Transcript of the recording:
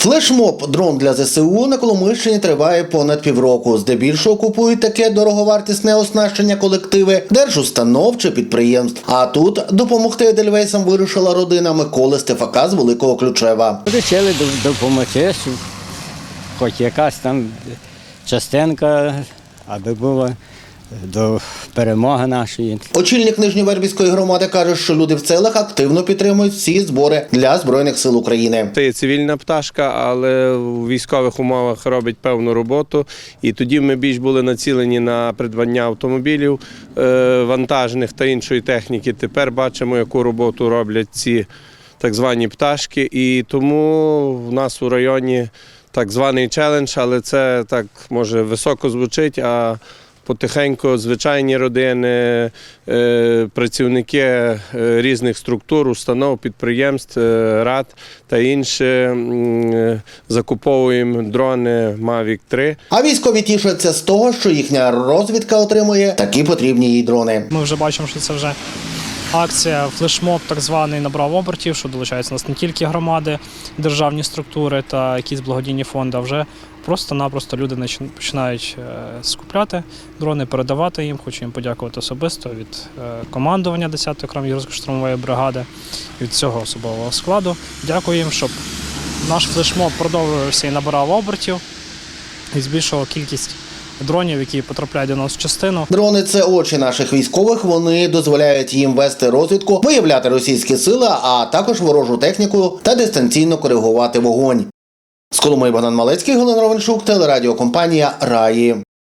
Флешмоб дрон для ЗСУ на Коломийщині триває понад півроку. Здебільшого купують таке дороговартісне оснащення колективи держустанов чи підприємств. А тут допомогти Едельвейсам вирушила родина Миколи Стефака з Великого Ключева. Вирішили до- допомогти, хоч якась там частинка, аби була до перемоги нашої. Очільник Нижньовербівської громади каже, що люди в селах активно підтримують всі збори для збройних сил України. Це є цивільна пташка, але у військових умовах робить певну роботу. І тоді ми більш були націлені на придбання автомобілів е, вантажних та іншої техніки. Тепер бачимо, яку роботу роблять ці так звані пташки. І тому в нас у районі так званий челендж, але це так може високо звучить. а Потихеньку звичайні родини, е, працівники е, різних структур, установ, підприємств, е, рад та інше закуповуємо дрони Mavic 3. А військові тішаться з того, що їхня розвідка отримує такі потрібні їй дрони. Ми вже бачимо, що це вже акція, флешмоб так званий набрав обертів, що долучаються нас не тільки громади, державні структури та якісь благодійні фонди, а вже просто-напросто люди починають е, скупляти дрони, передавати їм. Хочу їм подякувати особисто від е, командування 10-ї окремої гірсько-штурмової бригади, від цього особового складу. Дякую їм, щоб наш флешмоб продовжувався і набирав обертів і збільшував кількість дронів, які потрапляють до нас в частину. Дрони це очі наших військових. Вони дозволяють їм вести розвідку, виявляти російські сили, а також ворожу техніку та дистанційно коригувати вогонь. З Коломиї Богдан Малецький, Галина Ровеншук, телерадіокомпанія Раї.